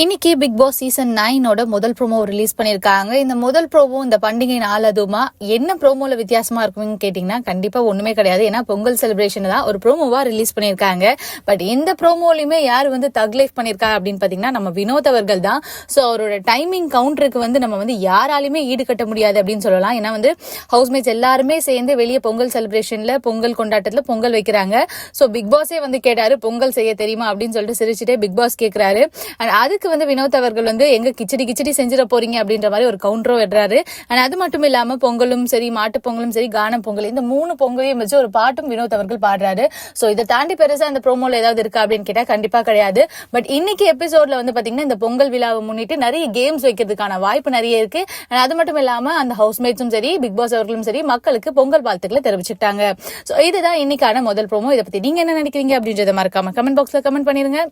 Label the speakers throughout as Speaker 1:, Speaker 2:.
Speaker 1: இன்னைக்கு big Boss season நைனோட முதல் promo release பண்ணியிருக்காங்க. இந்த முதல் ப்ரோமோ இந்த பண்டிகை நாள் அதுமா என்ன ப்ரோமோல வித்தியாசமா இருக்கும்னு கேட்டீங்கன்னா கண்டிப்பா ஒண்ணுமே கிடையாது. ஏன்னா பொங்கல் செலிப்ரேஷன் தான் ஒரு ப்ரோமோவா ரிலீஸ் பண்ணியிருக்காங்க. பட் இந்த ப்ரோமோலையுமே யார் வந்து தக் லைஃப் பண்ணியிருக்கா அப்படின்னு பாத்தீங்கன்னா நம்ம வினோத் அவர்கள் தான். ஸோ அவரோட டைமிங் கவுண்டருக்கு வந்து நம்ம வந்து யாராலையுமே ஈடுகட்ட முடியாது அப்படின்னு சொல்லலாம். ஏன்னா வந்து ஹவுஸ்மேட்ஸ் எல்லாருமே சேர்ந்து வெளியே பொங்கல் செலிப்ரேஷன்ல பொங்கல் கொண்டாட்டத்துல பொங்கல் வைக்கிறாங்க. ஸோ பிக் பாஸே வந்து கேட்டாரு பொங்கல் செய்ய தெரியுமா? அப்படின்னு சொல்லிட்டு சிரிச்சுட்டே பிக் பாஸ் கேட்கிறாரு அண்ட் அதுக்கு வந்து வினோத் அவர்கள் வந்து எங்க கிச்சடி கிச்சடி செஞ்சிட போறீங்க அப்படின்ற மாதிரி ஒரு கவுண்டரோ விடுறாரு. அண்ட் அது மட்டும் இல்லாம பொங்கலும் சரி மாட்டு பொங்கலும் சரி கானம் பொங்கல் இந்த மூணு பொங்கலையும் வச்சு ஒரு பாட்டும் வினோத் அவர்கள் பாடுறாரு. ஸோ இதை தாண்டி பெருசா இந்த ப்ரோமோல ஏதாவது இருக்கா அப்படின்னு கேட்டா கண்டிப்பா கிடையாது. பட் இன்னைக்கு எபிசோட்ல வந்து பாத்தீங்கன்னா இந்த பொங்கல் விழாவை முன்னிட்டு நிறைய கேம்ஸ் வைக்கிறதுக்கான வாய்ப்பு நிறைய இருக்கு. And அது மட்டும் இல்லாம அந்த ஹவுஸ்மேட்ஸும் சரி பிக் பாஸ் அவர்களும் சரி மக்களுக்கு பொங்கல் வாழ்த்துக்களை தெரிவிச்சுட்டாங்க ஸோ இதுதான் இன்னைக்கான முதல் ப்ரோமோ இதை பத்தி நீங்க என்ன நினைக்கிறீங்க அப்படின்றத மறக்காம கமெண்ட் பாக்ஸ்ல கமெண்ட் பண்ணிருங்க.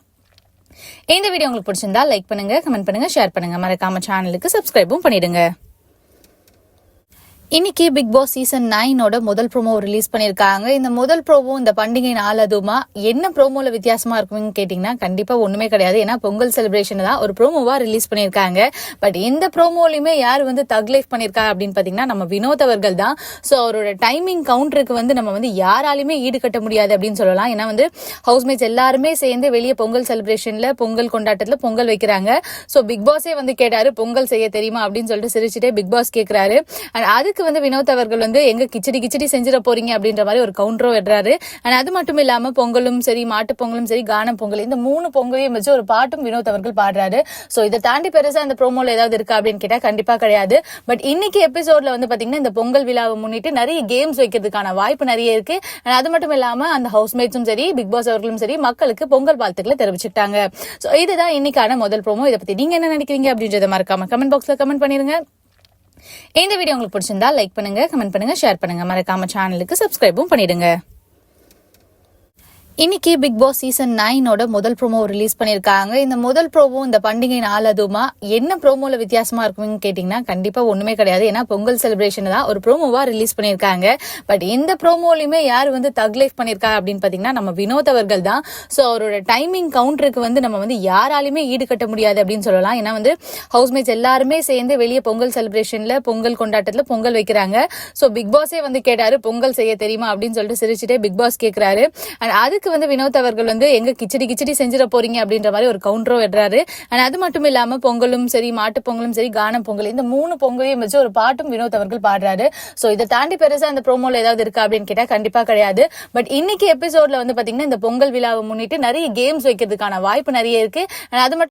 Speaker 1: இந்த வீடியோ உங்களுக்கு பிடிச்சிருந்தா லைக் பண்ணுங்க கமெண்ட் பண்ணுங்க ஷேர் பண்ணுங்க. மறக்காம சேனலுக்கு சப்ஸ்கிரைபும் பண்ணிடுங்க. இன்னைக்கு பிக் பாஸ் சீசன் நைனோட முதல் ப்ரோமோ ரிலீஸ் பண்ணியிருக்காங்க. இந்த முதல் ப்ரோமோ இந்த பண்டிகை நாள் அதுமா என்ன ப்ரோமோல வித்தியாசமா இருக்கும்னு கேட்டிங்கன்னா கண்டிப்பா ஒண்ணுமே கிடையாது. ஏன்னா பொங்கல் செலிப்ரேஷன் தான் ஒரு ப்ரோமோவா ரிலீஸ் பண்ணியிருக்காங்க. பட் இந்த ப்ரோமோலையுமே யார் வந்து தக் லைஃப் பண்ணியிருக்கா அப்படின்னு பாத்தீங்கன்னா நம்ம வினோத் அவர்கள் தான். ஸோ அவரோட டைமிங் கவுண்டருக்கு வந்து நம்ம வந்து யாராலையுமே ஈடுகட்ட முடியாது அப்படின்னு சொல்லலாம். ஏன்னா வந்து ஹவுஸ்மேட்ஸ் எல்லாருமே சேர்ந்து வெளியே பொங்கல் செலிப்ரேஷன்ல பொங்கல் கொண்டாட்டத்துல பொங்கல் வைக்கிறாங்க. ஸோ பிக் பாஸே வந்து கேட்டாரு பொங்கல் செய்ய தெரியுமா? அப்படின்னு சொல்லிட்டு சிரிச்சுட்டே பிக் பாஸ் கேட்கிறாரு அண்ட் அதுக்கு வந்து வினோத் அவர்கள் வந்து எங்க கிச்சடி கிச்சடி செஞ்சிட போறீங்க அப்படின்ற மாதிரி ஒரு கவுண்டரோ விடுறாரு அண்ட் அது மட்டும் இல்லாம பொங்கலும் சரி மாட்டு பொங்கலும் சரி கானம் பொங்கல் இந்த மூணு பொங்கலையும் வச்சு ஒரு பாட்டும் வினோத் அவர்கள் பாடுறாரு. ஸோ இதை தாண்டி பெருசா இந்த ப்ரோமோல ஏதாவது இருக்கா அப்படின்னு கேட்டா கண்டிப்பா கிடையாது. பட் இன்னைக்கு எபிசோட்ல வந்து பாத்தீங்கன்னா இந்த பொங்கல் விழாவை முன்னிட்டு நிறைய கேம்ஸ் வைக்கிறதுக்கான வாய்ப்பு நிறைய இருக்கு. And அது மட்டும் இல்லாம அந்த ஹவுஸ்மேட்ஸும் சரி பிக் பாஸ் அவர்களும் சரி மக்களுக்கு பொங்கல் வாழ்த்துக்களை தெரிவிச்சுட்டாங்க ஸோ இதுதான் இன்னைக்கான முதல் ப்ரோமோ இதை பத்தி நீங்க என்ன நினைக்கிறீங்க அப்படின்றத மறக்காம கமெண்ட் பாக்ஸ்ல கமெண்ட் பண்ணிருங்க. இந்த வீடியோ உங்களுக்கு பிடிச்சிருந்தா லைக் பண்ணுங்க கமெண்ட் பண்ணுங்க ஷேர் பண்ணுங்க. மறக்காம சேனலுக்கு சப்ஸ்கிரைபும் பண்ணிடுங்க. இன்னைக்கு பிக் பாஸ் சீசன் நைனோட முதல் ப்ரோமோ ரிலீஸ் பண்ணியிருக்காங்க. இந்த முதல் ப்ரோமோ இந்த பண்டிகை நாள் அதுமா என்ன ப்ரோமோல வித்தியாசமா இருக்கும்னு கேட்டிங்கன்னா கண்டிப்பா ஒண்ணுமே கிடையாது. ஏன்னா பொங்கல் செலிப்ரேஷன் தான் ஒரு ப்ரோமோவா ரிலீஸ் பண்ணியிருக்காங்க. பட் இந்த ப்ரோமோலையுமே யார் வந்து தக் லைஃப் பண்ணியிருக்கா அப்படின்னு பாத்தீங்கன்னா நம்ம வினோத் அவர்கள் தான். ஸோ அவரோட டைமிங் கவுண்டருக்கு வந்து நம்ம வந்து யாராலையுமே ஈடுகட்ட முடியாது அப்படின்னு சொல்லலாம். ஏன்னா வந்து ஹவுஸ்மேட்ஸ் எல்லாருமே சேர்ந்து வெளியே பொங்கல் செலிப்ரேஷன்ல பொங்கல் கொண்டாட்டத்தில் பொங்கல் வைக்கிறாங்க. ஸோ பிக் பாஸே வந்து கேட்டாரு பொங்கல் செய்ய தெரியுமா? அப்படின்னு சொல்லிட்டு சிரிச்சுட்டே பிக் பாஸ் கேட்கிறாரு அண்ட் அதுக்கு வந்து வினோத் அவர்கள் வந்து எங்க கிச்சடி கிச்சடி செஞ்சிட போறீங்க? அப்படின்ற மாதிரி ஒரு கவுண்டரோ விடுறாரு. அண்ட் அது மட்டும் இல்லாம பொங்கலும் சரி மாட்டு பொங்கலும் சரி கானம் பொங்கல் இந்த மூணு பொங்கலையும் வச்சு ஒரு பாட்டும் வினோத் அவர்கள் பாடுறாரு. ஸோ இதை தாண்டி பெருசா அந்த ப்ரோமோல ஏதாவது இருக்கா அப்படின்னு கேட்டா கண்டிப்பா கிடையாது. பட் இன்னைக்கு எபிசோட்ல வந்து பாத்தீங்கன்னா இந்த பொங்கல் விழாவை முன்னிட்டு நிறைய கேம்ஸ் வைக்கிறதுக்கான வாய்ப்பு நிறைய இருக்கு. அது மட்டும்